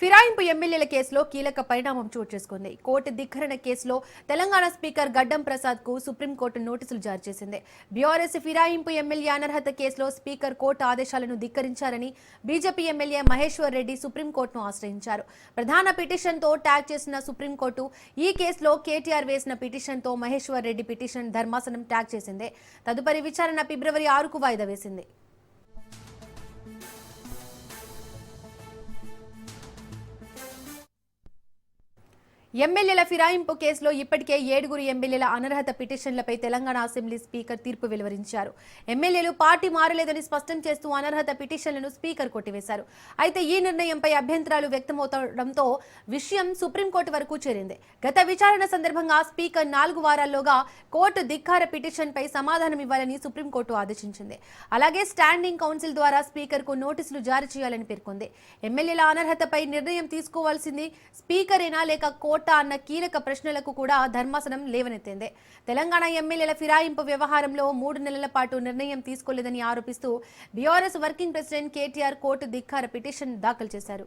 ఫిరాయింపు ఎమ్మెల్యేల కేసులో కీలక పరిణామం చోటు చేసుకుంది. కోర్టు ధిక్కరణ కేసులో తెలంగాణ స్పీకర్ గడ్డం ప్రసాద్కు సుప్రీంకోర్టు నోటీసులు జారీ చేసింది. బీఆర్ఎస్ ఫిరాయింపు ఎమ్మెల్యే అనర్హత కేసులో స్పీకర్ కోర్టు ఆదేశాలను ధిక్కరించారని బీజేపీ ఎమ్మెల్యే మహేశ్వర్ రెడ్డి సుప్రీంకోర్టును ఆశ్రయించారు. ప్రధాన పిటిషన్తో ట్యాగ్ చేసిన సుప్రీంకోర్టు ఈ కేసులో కేటీఆర్ వేసిన పిటిషన్తో మహేశ్వర్ రెడ్డి పిటిషన్ ధర్మాసనం ట్యాగ్ చేసింది. తదుపరి విచారణ ఫిబ్రవరి ఆరుకు వాయిదా వేసింది. ఎమ్మెల్యేల ఫిరాయింపు కేసులో ఇప్పటికే ఏడుగురు ఎమ్మెల్యేల అనర్హత పిటిషన్లపై తెలంగాణ అసెంబ్లీ స్పీకర్ తీర్పు వెలువరించారు. ఎమ్మెల్యేలు పార్టీ మారలేదని స్పష్టం చేస్తూ అనర్హత పిటిషన్లను స్పీకర్ కొట్టివేశారు. అయితే ఈ నిర్ణయంపై అభ్యంతరాలు వ్యక్తమవుతుండటంతో విషయం సుప్రీంకోర్టు వరకు చేరింది. గత విచారణ సందర్భంగా స్పీకర్ నాలుగు వారాల్లోగా కోర్టు ధిక్కార పిటిషన్పై సమాధానం ఇవ్వాలని సుప్రీంకోర్టు ఆదేశించింది. అలాగే స్టాండింగ్ కౌన్సిల్ ద్వారా స్పీకర్కు నోటీసులు జారీ చేయాలని పేర్కొంది. ఎమ్మెల్యేల అనర్హతపై నిర్ణయం తీసుకోవాల్సింది స్పీకరేనా లేక కోర్టు అన్న కీలక ప్రశ్నలకు కూడా ధర్మాసనం లేవనెత్తింది. తెలంగాణ ఎమ్మెల్యేల ఫిరాయింపు వ్యవహారంలో మూడు నెలల పాటు నిర్ణయం తీసుకోలేదని ఆరోపిస్తూ BRS working president KTR court ధిక్కార petition దాఖలు చేశారు.